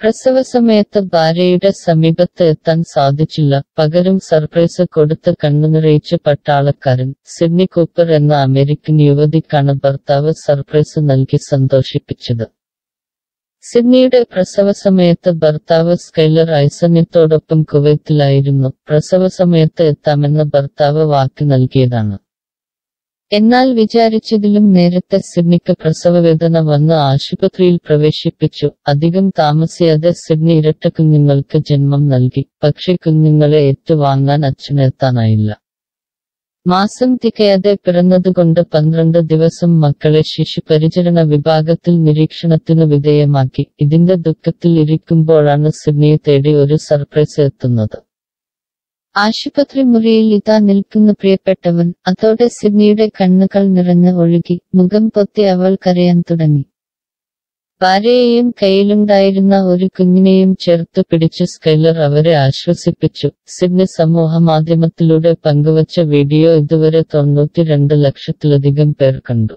പ്രസവസമയത്ത് ഭാര്യയുടെ സമീപത്ത് എത്താൻ സാധിച്ചില്ല. പകരം സർപ്രൈസ് കൊടുത്ത് കണ്ണുനിറയിച്ച് പട്ടാളക്കാരൻ സിഡ്നി കൂപ്പർ എന്ന അമേരിക്കൻ യുവതിക്കാണ് ഭർത്താവ് സർപ്രൈസ് നൽകി സന്തോഷിപ്പിച്ചത്. സിഡ്നിയുടെ പ്രസവ സമയത്ത് ഭർത്താവ് സ്കൈലർ ഐസന്യത്തോടൊപ്പം കുവൈത്തിലായിരുന്നു. പ്രസവ സമയത്ത് എത്താമെന്ന് ഭർത്താവ് വാക്ക് നൽകിയതാണ്. എന്നാൽ വിചാരിച്ചതിലും നേരത്തെ സിഡ്നിക്ക് പ്രസവവേദന വന്ന് ആശുപത്രിയിൽ പ്രവേശിപ്പിച്ചു. അധികം താമസിയാതെ സിഡ്നി ഇരട്ട കുഞ്ഞുങ്ങൾക്ക് ജന്മം നൽകി. പക്ഷെ കുഞ്ഞുങ്ങളെ ഏറ്റുവാങ്ങാൻ അച്ഛനെത്താനായില്ല. മാസം തികയാതെ പിറന്നതുകൊണ്ട് പന്ത്രണ്ട് ദിവസം മക്കളെ ശിശുപരിചരണ വിഭാഗത്തിൽ നിരീക്ഷണത്തിനു വിധേയമാക്കി. ഇതിന്റെ ദുഃഖത്തിൽ ഇരിക്കുമ്പോഴാണ് സിഡ്നിയെ തേടി ഒരു സർപ്രൈസ് എത്തുന്നത്. ആശുപത്രി മുറിയിൽ ഇതാ നിൽക്കുന്ന പ്രിയപ്പെട്ടവൻ അതോടെ സിഡ്നിയുടെ കണ്ണുകൾ നിറഞ്ഞ് ഒഴുകി മുഖം പൊത്തി അവൾ കരയാൻ തുടങ്ങി. ഭാര്യയെയും കയ്യിലുണ്ടായിരുന്ന ഒരു കുഞ്ഞിനെയും ചേർത്ത് പിടിച്ച് സ്കൈലർ അവരെ ആശ്വസിപ്പിച്ചു. സിഡ്നി സമൂഹ മാധ്യമത്തിലൂടെ പങ്കുവച്ച വീഡിയോ ഇതുവരെ തൊണ്ണൂറ്റിരണ്ട് ലക്ഷത്തിലധികം പേർ കണ്ടു.